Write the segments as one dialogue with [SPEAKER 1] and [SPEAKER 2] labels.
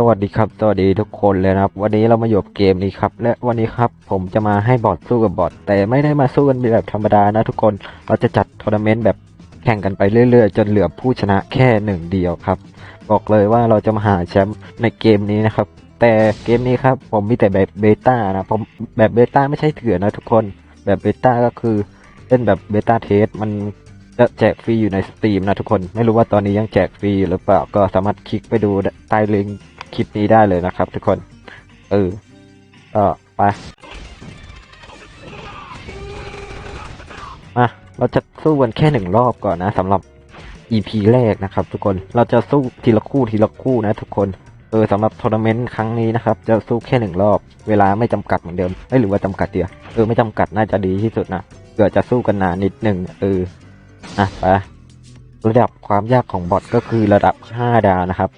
[SPEAKER 1] สวัสดีครับสวัสดีทุกคนเลยนะครับ วันนี้เรามาอยู่กับเกมนี้ครับ และวันนี้ครับผมจะมาให้บอทสู้กับบอทแต่ไม่ได้มาสู้กันแบบธรรมดานะทุกคนเราจะจัดทัวร์นาเมนต์แบบแข่งกันไปเรื่อย ๆ จนเหลือผู้ชนะแค่หนึ่งเดียวครับ บอกเลยว่าเราจะมาหาแชมป์ในเกมนี้นะครับ แต่เกมนี้ครับผมมีแต่แบบเบต้านะผมแบบเบต้าไม่ใช่เถื่อนนะทุกคนแบบเบต้าก็คือเล่นแบบเบต้าเทสมันจะแจกฟรีอยู่ในสตรีมนะทุกคนไม่รู้ว่าตอนนี้ยังแจกฟรีหรือเปล่าก็สามารถคลิกไปดูใต้ลิงก์ คลิปนี้ได้เลยนะครับ ทุกคน เออก็ไปมาเราจะสู้กันแค่หนึ่งรอบก่อนนะสำหรับ EP แรกนะครับ ทุกคนเราจะสู้ทีละคู่ทีละคู่นะ ทุกคนเออสำหรับทัวร์นาเมนต์ครั้งนี้นะครับ จะสู้แค่หนึ่งรอบ เวลาไม่จำกัดเหมือนเดิมเอ้ยหรือว่าจำกัดเดียวเออไม่จำกัดน่าจะดีที่สุดนะเผื่อจะสู้กันนานนิดหนึ่งเอออะไประดับความยากของบอทก็คือระดับ 5 ดาวนะครับ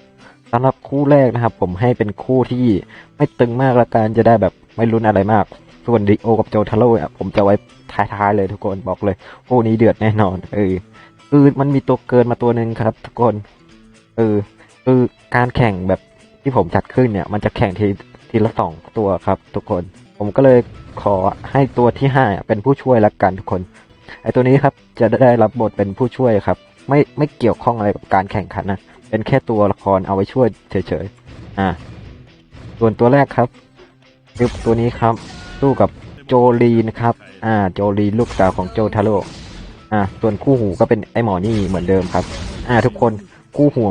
[SPEAKER 1] สำหรับคู่แรกนะครับ ผมให้เป็นคู่ที่ไม่ตึงมากละกันจะได้แบบไม่รุนอะไรมาก ส่วนดิโอกับโจทาโร่อะผมจะไว้ท้ายๆเลยทุกคนบอกเลยคู่นี้เดือดแน่นอน เออคือมันมีตัวเกินมาตัวหนึ่งครับ ทุกคน เออคือการแข่งแบบที่ผมจัดขึ้นเนี่ย มันจะแข่งทีทีละสองตัวครับ ทุกคน ผมก็เลยขอให้ตัวที่ห้าเป็นผู้ช่วยละกันทุกคนไอตัวนี้ครับจะได้รับบทเป็นผู้ช่วยครับ ไม่ไม่เกี่ยวข้องอะไรกับการแข่งขันนะ เป็นแค่ตัวละครเอาไว้ช่วยเฉยๆ อ่า ส่วนตัวแรกครับคือตัวนี้ครับสู้กับโจลีนครับ อ่า โจลีนลูกสาวของโจทาโร่อ่า ส่วนคู่หูก็เป็นไอหมอนี่เหมือนเดิมครับ อ่า ทุกคนคู่หู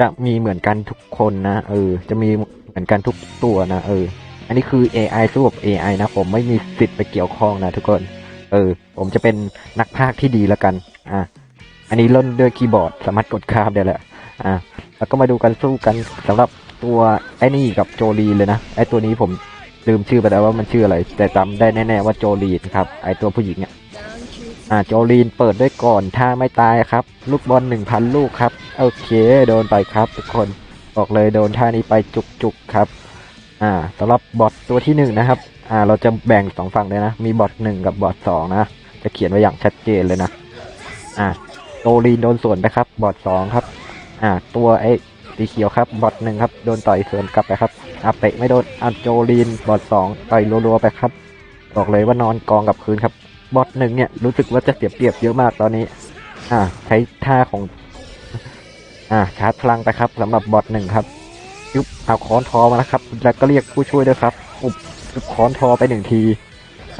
[SPEAKER 1] จะมีเหมือนกันทุกคนนะ เออ จะมีเหมือนกันทุกตัวนะ เออ อันนี้คือ AI สู้กับ AI นะ ผมไม่มีสิทธิ์ไปเกี่ยวข้องนะทุกคน เออ ผมจะเป็นนักพากที่ดีแล้วกัน อ่าอันนี้เล่นด้วยคีย์บอร์ดสามารถกดคาบได้แหละ อ่า แล้วก็มาดูกันสู้กันสำหรับตัวไอ้นี่กับโจลีเลยนะ ไอ้ตัวนี้ผมลืมชื่อไปแล้วว่ามันชื่ออะไร แต่จำได้แน่ๆว่าโจลีนครับ ไอ้ตัวผู้หญิงอะอ่าโจลีนเปิดด้วยก่อนถ้าไม่ตายครับ ลูกบอลหนึ่งพันลูกครับ โอเค โดนไปครับ ทุกคน บอกเลยโดนท่านี้ไปจุกๆครับ อ่าสำหรับบอทตัวที่หนึ่งนะครับ อ่า เราจะแบ่งสองฝั่งเลยนะ มีบอทหนึ่งกับบอทสองนะ จะเขียนไว้อย่างชัดเจนเลยนะ อ่าโจลีนโดนส่วนไปครับ บอทสองครับ อ่า ตัวไอ้สีเขียวครับ บอทหนึ่งครับ โดนต่อยสวนกลับไปครับอาเตะไม่โดนอาโจลีน บอทสองต่อยรัวๆไปครับ บอกเลยว่านอนกองกับพื้นครับ บอทหนึ่งเนี่ยรู้สึกว่าจะเสียเปรียบเยอะมากตอนนี้ อ่า ใช้ท่าของ อ่า ชาร์จพลังไปครับสำหรับบอทหนึ่งครับ ยุบเอาค้อนทอมาแล้วครับ แล้วก็เรียกผู้ช่วยด้วยครับ อุบยุบค้อนทอไปหนึ่งที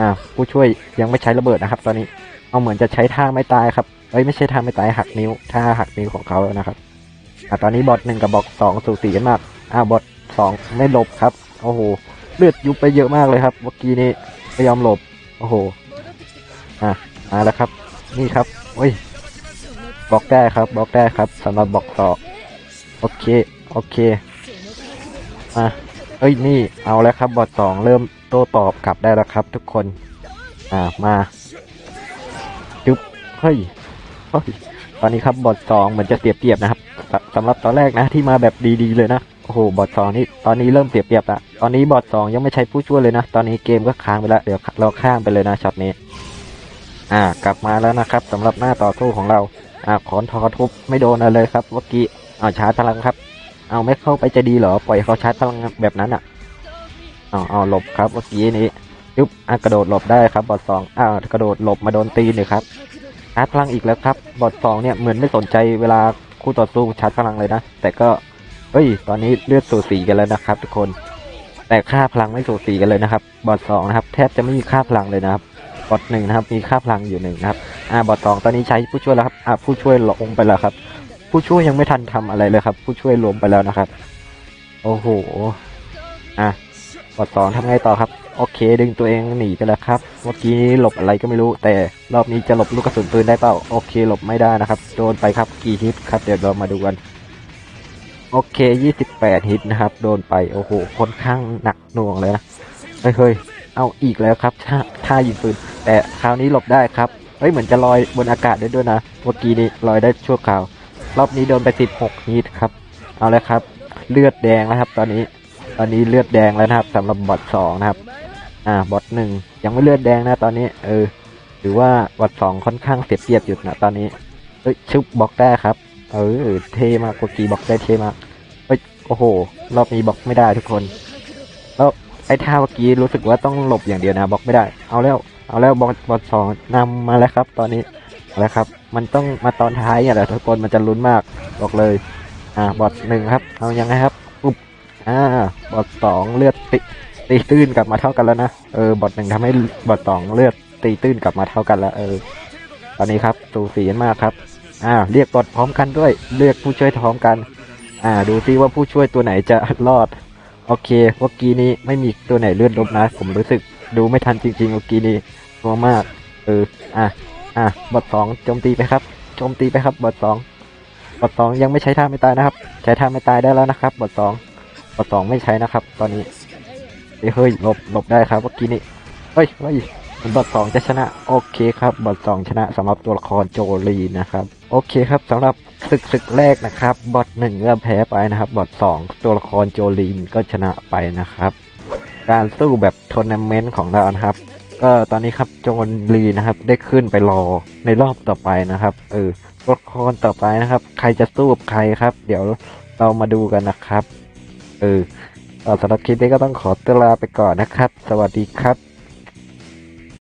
[SPEAKER 1] อ่า ผู้ช่วยยังไม่ใช้ระเบิดนะครับ ตอนนี้ เอาเหมือนจะใช้ท่าไม่ตายครับเอ้ยไม่ใช่ท่าไม่ตายหักนิ้วท่าหักนิ้วของเขาแล้วนะครับ อ่าตอนนี้บอทหนึ่งกับบอทสองสูสีกันมากอ่าบอทสองไม่หลบครับโอ้โหเลือดยุบไปเยอะมากเลยครับเมื่อกี้นี้ไม่ยอมหลบโอ้โหอะมาแล้วครับ นี่ครับเฮ้ยบล็อกได้ครับบล็อกได้ครับสำหรับบล็อกสองโอเคโอเคอะเอ้ยนี่เอาแล้วครับบอทสองเริ่มโต้ตอบกลับได้แล้วครับ ทุกคนอ่ามาจุ๊บเฮ้ยเฮ้ย ตอนนี้ครับบอทสองเหมือนจะเปรียบเียบนะครับสสำหรับตอนแรกนะที่มาแบบดีๆเลยนะโอ้โหบอทสองนี่ตอนนี้เริ่มเปรียบเียบละตอนนี้บอทสองยังไม่ใช้ผู้ช่วยเลยนะ ตอนนี้เกมก็ค้างไปแล้วเดี๋ยวเราข้ามไปเลยนะช็อตนี้ อ่ากลับมาแล้วนะครับสำหรับหน้าต่อสู้ของเราอ่าขอนทอทุบไม่โดนเลยครับเมื่อกี้เอาชาร์จพลังครับ เอาไม่เข้าไปจะดีเหรอปล่อยเขาชาร์จพลังแบบนั้นอะเอาเอาหลบครับเมื่อกี้นี้ยุบอะกระโดดหลบได้ครับบอทสองอ่ากระโดดหลบมาโดนตีนเลยครับ ชาร์จพลังอีกแล้วครับ บอทสองเนี่ยเหมือนไม่สนใจเวลาคู่ต่อสู้ชาร์จพลังเลยนะ แต่ก็เฮ้ย ตอนนี้เลือดสูสีกันแล้วนะครับ ทุกคน แต่ค่าพลังไม่สูสีกันเลยนะครับ บอทสองนะครับ แทบจะไม่มีค่าพลังเลยนะครับ บอทหนึ่งนะครับ มีค่าพลังอยู่หนึ่งนะครับ อ่า บอทสองตอนนี้ใช้ผู้ช่วยแล้วครับ อ่า ผู้ช่วยลงไปแล้วครับ ผู้ช่วยยังไม่ทันทำอะไรเลยครับ ผู้ช่วยล้มไปแล้วนะครับ โอ้โห อะ บทสองทำไงต่อครับ โอเค ดึงตัวเองหนีไปแล้วครับ เมื่อกี้หลบอะไรก็ไม่รู้ แต่รอบนี้จะหลบลูกกระสุนปืนได้เปล่า โอเค หลบไม่ได้นะครับ โดนไปครับ กี่ฮิตครับ เดี๋ยวเรามาดูกัน โอเค 28 ฮิตนะครับ โดนไป โอ้โห ค่อนข้างหนักหน่วงเลยนะเฮ้ยเฮ้ยเอาอีกแล้วครับท่าท่ายิงปืน แต่คราวนี้หลบได้ครับ เฮ้ย เหมือนจะลอยบนอากาศได้ด้วยนะ เมื่อกี้นี้ลอยได้ชั่วคราว รอบนี้โดนไป 16 ฮิตครับ เอาแล้วครับ เลือดแดงแล้วครับ ตอนนี้ อนนี้เลือดแดงแล้วนะครับสำหรับบอทสองนะครับ อ่าบอทหนึ่งยังไม่เลือดแดงนะตอนนี้ เออหรือว่าบอทสองค่อนข้างเสียเปรียบอยู่นะตอนนี้เฮ้ยชุบบล็อกได้ครับ เออเท่มากเมื่อกี้บล็อกได้เท่มากเฮ้ยโอ้โห รอบนี้บล็อกไม่ได้ทุกคน แล้วไอ้ท่าเมื่อกี้รู้สึกว่าต้องหลบอย่างเดียวนะบล็อกไม่ได้ เอาแล้ว เอาแล้วบอลบอลสองนำมาแล้วครับ ตอนนี้เอาแล้วครับ มันต้องมาตอนท้ายเนี่ยแหละทุกคนมันจะลุ้นมากบอกเลย อ่าบอทหนึ่งครับ เอายังไงครับ อ่า บอทสองเลือดติตีตื้นกลับมาเท่ากันแล้วนะ เออ บอทหนึ่งทำให้บอทสองเลือดตีตื้นกลับมาเท่ากันแล้ว เออ ตอนนี้ครับสูสีกันมากครับ อ่า เรียกบอทพร้อมกันด้วย เรียกผู้ช่วยพร้อมกัน อ่า ดูซิว่าผู้ช่วยตัวไหนจะรอด โอเคเมื่อกี้นี้ไม่มีตัวไหนเลือดลบนะ ผมรู้สึกดูไม่ทันจริงๆเมื่อกี้นี้กลัวมาก เออ อะ อะ บอทสองโจมตีไปครับ โจมตีไปครับ บอทสองบอทสองยังไม่ใช้ท่าไม่ตายนะครับ ใช้ท่าไม่ตายได้แล้วนะครับ บอทสอง บอทสองไม่ใช้นะครับ ตอนนี้เฮ้ยหลบหลบได้ครับเมื่อกี้นี้เฮ้ยเฮ้ยบอทสองจะชนะ โอเคครับบอทสองชนะสำหรับตัวละครโจลีนะครับโอเคครับสำหรับศึกศึกแรกนะครับบอทหนึ่งก็แพ้ไปนะครับบอทสองตัวละครโจลีนก็ชนะไปนะครับ การสู้แบบทัวร์นาเมนต์ของเรานะครับก็ตอนนี้ครับโจลีนะครับได้ขึ้นไปรอในรอบต่อไปนะครับเออตัวละครต่อไปนะครับ ใครจะสู้กับใครครับ เดี๋ยวเรามาดูกันนะครับ เออสำหรับคลิปนี้ก็ต้องขอตัวลาไปก่อนนะครับ สวัสดีครับ